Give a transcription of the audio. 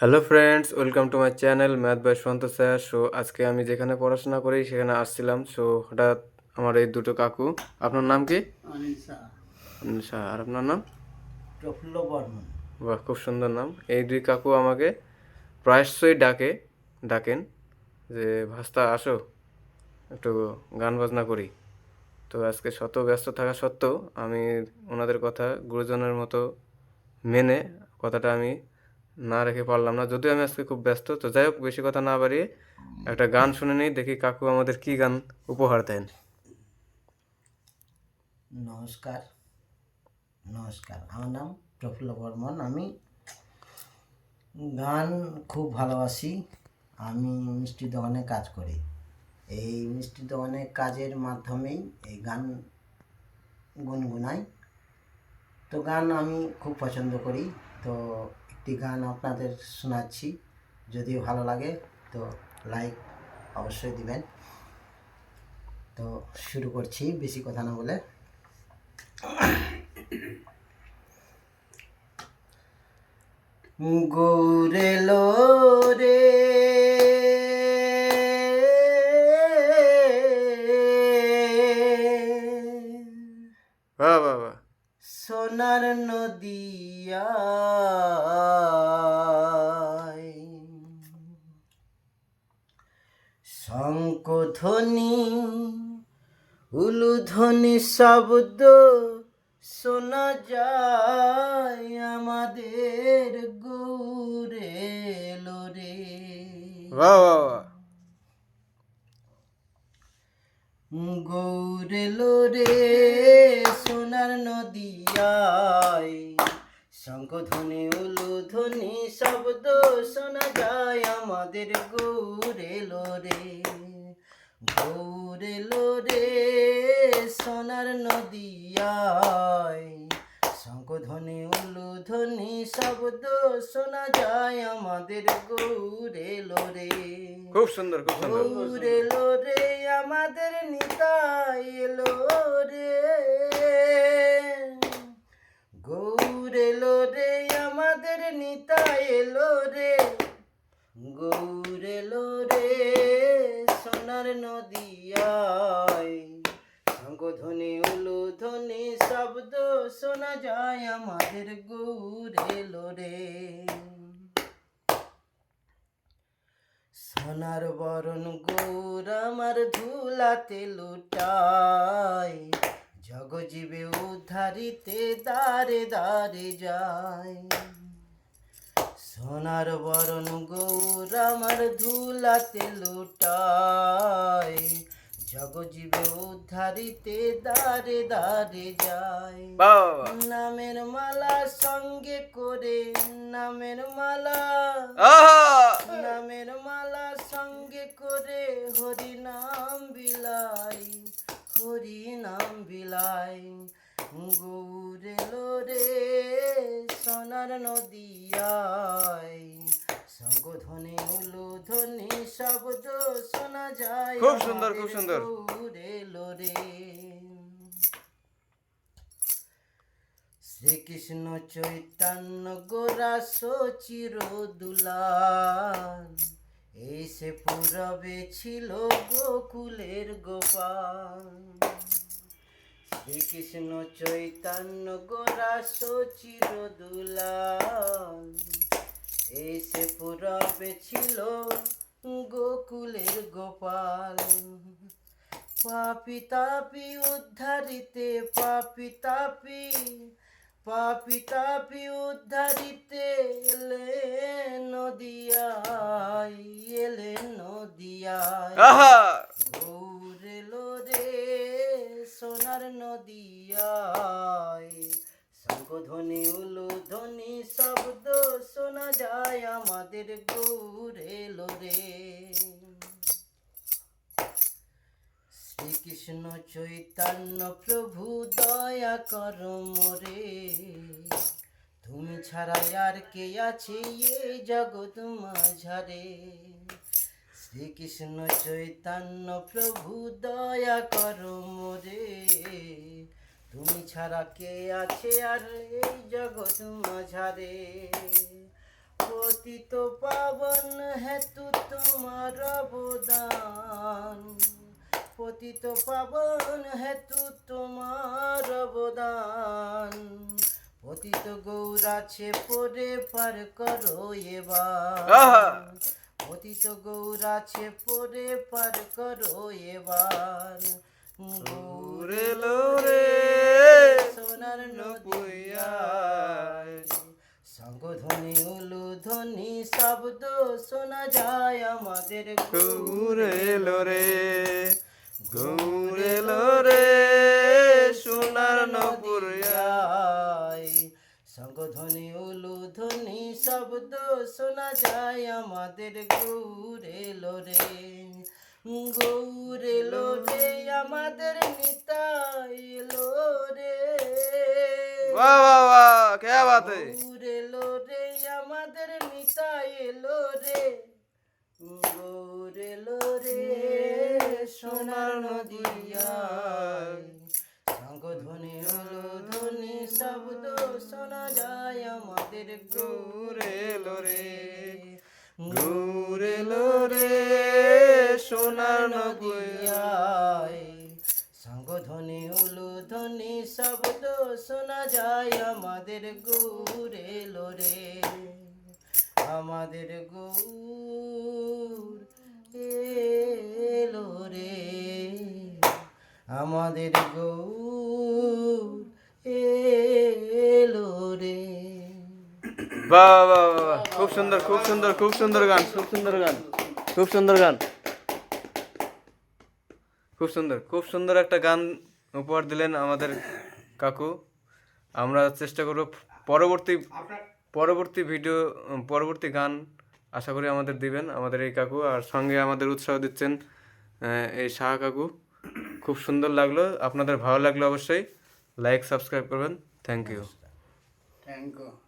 Hello friends welcome to my channel math by Sant sir so আজকে আমি যেখানে পড়াশোনা করি সেখানে আসছিলাম। সো হঠাৎ আমার এই দুটো কাকু। আপনার নাম কি? আচ্ছা, আর আপনার নাম? বাহ খুব সুন্দর নাম। এই দুই কাকু আমাকে প্রায়শই ডাকে ডাকেন যে ভাস্তা আসো। একটু গান বাজনা করি। তো আজকে শত ব্যস্ত থাকা সত্ত্বেও আমি ওনাদের কথা গুরুজনের মতো মেনে কথাটা আমি না রেখে পারলাম না। যদিও আমি আজকে খুব ব্যস্ত, তো যাই হোক, বেশি কথা না বাড়িয়ে একটা গান শুনে নিই, দেখি কাকু আমাদের কি গান উপহার দেন। নমস্কার নমস্কার। আমার নাম প্রফুল্ল বর্মন। আমি গান খুব ভালোবাসি। আমি মিষ্টি দোকানে কাজ করি। এই মিষ্টি দোকানে কাজের মাধ্যমেই এই গান গুনগুনাই। তো গান আমি খুব পছন্দ করি। তো একটি গান আপনাদের শোনাচ্ছি। যদি ভালো লাগে তো লাইক অবশ্যই দিবেন। তো শুরু করছি বেশি কথা না বলে। রে। বাহ বাহ বাহ। সোনার নদিয়া শঙ্কধ্বনি উলুধ্বনি শব্দ শোনা যায় আমাদের গৌরে লোরে গৌরে লোরে সোনার নদিয়ায়। শঙ্খধ্বনি উলুধ্বনি শব্দ শোনা যায় আমাদের গৌরে লোরে গৌরে লোরে সোনার নদিয়ায়। শঙ্খধ্বনি উলুধ্বনি শব্দ শোনা যায় আমাদের গৌরে লোরে খুব সুন্দর খুব সুন্দর। গৌরে এলো রে আমাদের নিতাই এলো রে। গৌরে এলো রে, আমাদের নিতাই এলো রে। গৌরে এলো রে সোনার নদিয়ায়। শঙ্খধ্বনি উলুধ্বনি, শব্দ শোনা যায়, আমাদের গৌরে এলো রে। সোনার বরণ গৌর, আমার ধুলাতে লুটাই জগজীবে উদ্ধারিতে দারে দারে যায় সোনার বরণ গৌর আমার ধুলাতে লুটাই। জগজীবে উদ্ধারিতে দারে দারে যায়। নামের মালা সঙ্গে করে নামের মালা। নামের মালা সঙ্গে করে হরি নাম বিলাই হরি নাম বিলাই গৌরে লোরে সোনার নদিয়ায় শঙ্খধ্বনি উলুধ্বনি শব্দ শোনা যায় খুব সুন্দর, খুব সুন্দর। গৌরে লোরে শ্রীকৃষ্ণ চৈতন্য গোরা সচির দুলাল এই সে পুরবে ছিল গোকুলের গোপাল। শ্রীকৃষ্ণ চৈতন্য গোরা সচির দুলাল এই সে পুরবে ছিল গোকুলের গোপাল। পাপি তাপি উদ্ধারিতে, পাপি তাপি পাপি তাপি উদ্ধারিতে নদিয়ায় আহা! গৌরে লোরে, সোনার নদিয়ায়। শঙ্খধ্বনি উলুধ্বনি, শব্দ শোনা যায় আমাদের গৌরে লোরে। শ্রীকৃষ্ণ চৈতন্য প্রভু দয়া কর মোরে। তুমি ছাড়া আর কে আছে এই জগৎ মাঝারে। শ্রীকৃষ্ণ চৈতন্য প্রভু দয়া কর মোরে। তুমি ছাড়া কে আছে আর এই জগৎ মাঝারে? পতিত পাবন হেতু তোমার অবদান। পতিত পাবন হেতু তোমার অবদান। পতিত গৌরাছে পরে পার করো এবার! পতিত গৌরাছে পরে পার করো এবার। গৌরে লোরে সোনার সোনার সঙ্গ শঙ্খধ্বনি উলু ধ্বনি শব্দ শোনা যায় আমাদের গৌরে। লো রে শব্দ শোনা যায় আমাদের গৌরে লোরে। গৌরে লোরে আমাদের নিতাই লোরে। বাহ বাহ বাহ কে বাত? গৌরে লোরে আমাদের নিতাই লোরে। গৌরে লোরে সোনার নদিয়ায় সঙ্গ ধনী শব্দ শোনা যায় আমাদের ঘুরে লো রে। ঘুরে লো রে সোনার নদিয়ায়। শঙ্খধ্বনি উলু ধ্বনি শব্দ শোনা যায় আমাদের গৌরে লোরে আমাদের গৌর এলো রে। আমাদের গৌর বাহ বাহ বাহ খুব সুন্দর খুব সুন্দর খুব সুন্দর গান, খুব সুন্দর গান, খুব সুন্দর গান। খুব সুন্দর খুব সুন্দর একটা গান উপহার দিলেন আমাদের কাকু। আমরা চেষ্টা করব পরবর্তী পরবর্তী ভিডিও, পরবর্তী গান আশা করি আমাদের দিবেন, আমাদের এই কাকু, আর সঙ্গে আমাদের উৎসাহ দিচ্ছেন এই শাহ কাকু। খুব সুন্দর লাগল, আপনাদের ভালো লাগল অবশ্যই। লাইক সাবস্ক্রাইব করবেন। Thank you thank you